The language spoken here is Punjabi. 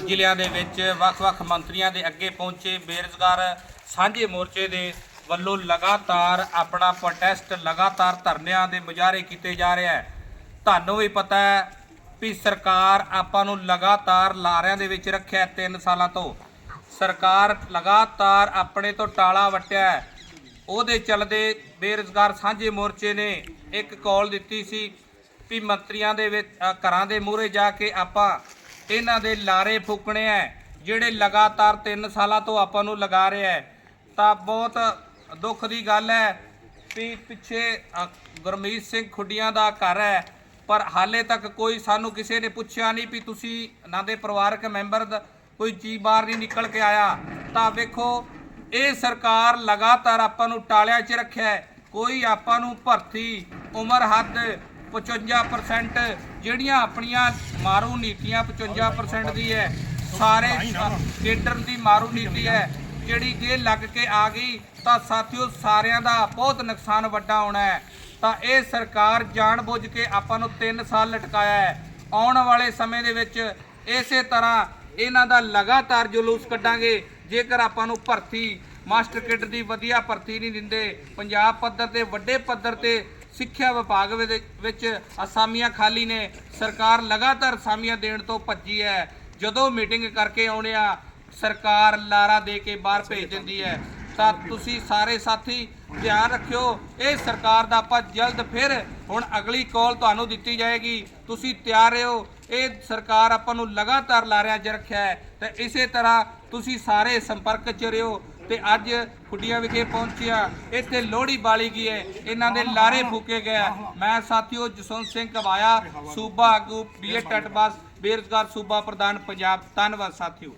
ਜ਼ਿਲ੍ਹਿਆਂ ਦੇ ਵਿੱਚ ਵੱਖ-ਵੱਖ ਮੰਤਰੀਆਂ ਦੇ ਅੱਗੇ ਪਹੁੰਚੇ ਬੇਰੁਜ਼ਗਾਰ ਸਾਂਝੇ ਮੋਰਚੇ ਦੇ ਵੱਲੋਂ ਲਗਾਤਾਰ ਆਪਣਾ ਪ੍ਰੋਟੈਸਟ ਲਗਾਤਾਰ ਧਰਨਿਆਂ ਦੇ ਮੁਜ਼ਾਹਰੇ ਕੀਤੇ ਜਾ ਰਿਹਾ ਹੈ। ਤੁਹਾਨੂੰ ਵੀ ਪਤਾ ਹੈ ਵੀ ਸਰਕਾਰ ਆਪਾਂ ਨੂੰ ਲਗਾਤਾਰ ਲਾਰਿਆਂ ਦੇ ਵਿੱਚ ਰੱਖਿਆ 3 ਸਾਲਾਂ ਤੋਂ। ਸਰਕਾਰ ਲਗਾਤਾਰ ਆਪਣੇ ਤੋਂ ਟਾਲਾ ਵਟਿਆ ਹੈ। ਉਹਦੇ ਚੱਲਦੇ ਬੇਰੁਜ਼ਗਾਰ ਸਾਂਝੇ ਮੋਰਚੇ ਨੇ ਇੱਕ ਕਾਲ ਦਿੱਤੀ ਸੀ ਵੀ ਮੰਤਰੀਆਂ ਦੇ ਵਿੱਚ ਘਰਾਂ ਦੇ ਮੂਹਰੇ ਜਾ ਕੇ ਆਪਾਂ ਇਹਨਾਂ ਦੇ ਲਾਰੇ ਫੂਕਣੇ ਐ, ਜਿਹੜੇ ਲਗਾਤਾਰ 3 ਸਾਲਾਂ ਤੋਂ ਆਪਾਂ ਨੂੰ ਲਗਾ ਰਿਹਾ ਹੈ ਤਾਂ ਬਹੁਤ ਦੁੱਖ ਦੀ ਗੱਲ ਹੈ ਵੀ ਪਿੱਛੇ ਗੁਰਮੀਤ ਸਿੰਘ ਖੁੱਡੀਆਂ ਦਾ ਘਰ ਹੈ ਪਰ ਹਾਲੇ ਤੱਕ ਕੋਈ ਸਾਨੂੰ ਕਿਸੇ ਨੇ ਪੁੱਛਿਆ ਨਹੀਂ ਵੀ ਤੁਸੀਂ ਨਾ ਦੇ ਪਰਿਵਾਰਕ ਮੈਂਬਰ ਦਾ, ਕੋਈ ਜੀ ਬਾਹਰ ਨਹੀਂ ਨਿਕਲ ਕੇ ਆਇਆ। ਤਾਂ ਵੇਖੋ, ਇਹ ਸਰਕਾਰ ਲਗਾਤਾਰ ਆਪਾਂ ਨੂੰ ਟਾਲਿਆਂ 'ਚ ਰੱਖਿਆ ਕੋਈ ਆਪਾਂ ਨੂੰ ਭਰਤੀ ਉਮਰ ਹੱਦ 55% ਜਿਹੜੀਆਂ ਆਪਣੀਆਂ ਮਾਰੂ ਨੀਤੀਆਂ 55% ਦੀ ਹੈ। ਸਾਰੇ ਕੇਡਰ ਦੀ ਮਾਰੂ ਨੀਤੀ ਹੈ। ਜਿਹੜੀ ਜੇ ਲੱਗ ਕੇ ਆ ਗਈ, ਤਾਂ ਸਾਥੀਓ ਸਾਰਿਆਂ ਦਾ ਬਹੁਤ ਨੁਕਸਾਨ ਵੱਡਾ ਹੋਣਾ ਹੈ। ਤਾਂ ਇਹ ਸਰਕਾਰ ਜਾਣਬੁੱਝ ਕੇ ਆਪਾਂ ਨੂੰ 3 ਸਾਲ ਲਟਕਾਇਆ ਹੈ। ਆਉਣ ਵਾਲੇ ਸਮੇਂ ਦੇ ਵਿੱਚ ਇਸੇ ਤਰ੍ਹਾਂ ਇਹਨਾਂ ਦਾ ਲਗਾਤਾਰ ਜਲੂਸ ਕੱਢਾਂਗੇ। ਜੇਕਰ ਆਪਾਂ ਨੂੰ ਭਰਤੀ ਮਾਸਟਰ ਕਿਡ ਦੀ ਵਧੀਆ ਭਰਤੀ ਨਹੀਂ ਦਿੰਦੇ, ਪੰਜਾਬ ਪੱਧਰ ਤੇ ਵੱਡੇ ਪੱਧਰ ਤੇ ਸਿੱਖਿਆ ਵਿਭਾਗ ਵਿੱਚ- ਵਿੱਚ ਅਸਾਮੀਆਂ ਖਾਲੀ ਨੇ। ਸਰਕਾਰ ਲਗਾਤਾਰ ਅਸਾਮੀਆਂ ਦੇਣ ਤੋਂ ਭੱਜੀ ਹੈ। ਜਦੋਂ ਮੀਟਿੰਗ ਕਰਕੇ ਆਉਣੇ ਆ ਸਰਕਾਰ ਲਾਰਾ ਦੇ ਕੇ ਬਾਹਰ ਭੇਜ ਦਿੰਦੀ ਹੈ। ਤਾਂ ਤੁਸੀਂ ਸਾਰੇ ਸਾਥੀ ਧਿਆਨ ਰੱਖਿਓ ਇਹ ਸਰਕਾਰ ਦਾ ਆਪਾਂ ਜਲਦ ਫਿਰ ਹੁਣ ਅਗਲੀ ਕਾਲ ਤੁਹਾਨੂੰ ਦਿੱਤੀ ਜਾਏਗੀ। ਤੁਸੀਂ ਤਿਆਰ ਰਹੋ ਇਹ ਸਰਕਾਰ ਆਪਾਂ ਨੂੰ ਲਗਾਤਾਰ ਲਾਰਿਆਂ 'ਚ ਰੱਖਿਆ ਹੈ। ਤੇ ਇਸੇ ਤਰ੍ਹਾਂ ਤੁਸੀਂ ਸਾਰੇ ਸੰਪਰਕ 'ਚ ਰਹੋ। ਤੇ ਅੱਜ ਖੁੱਡੀਆਂ ਵਿਖੇ ਪਹੁੰਚਿਆ। ਇੱਥੇ ਲੋਹੜੀ ਬਾਲੀ ਗਈ ਹੈ। ਇਹਨਾਂ ਦੇ ਲਾਰੇ ਫੂਕੇ ਗਏ ਮੈਂ ਸਾਥੀਓ ਜਸਵੰਤ ਸਿੰਘ ਕਵਾਇਆ, ਸੂਬਾ ਆਗੂ ਬੀਏ ਟਟਬਾਸ ਬੇਰੁਜ਼ਗਾਰ ਸੂਬਾ ਪ੍ਰਧਾਨ ਪੰਜਾਬ। ਧੰਨਵਾਦ ਸਾਥੀਓ।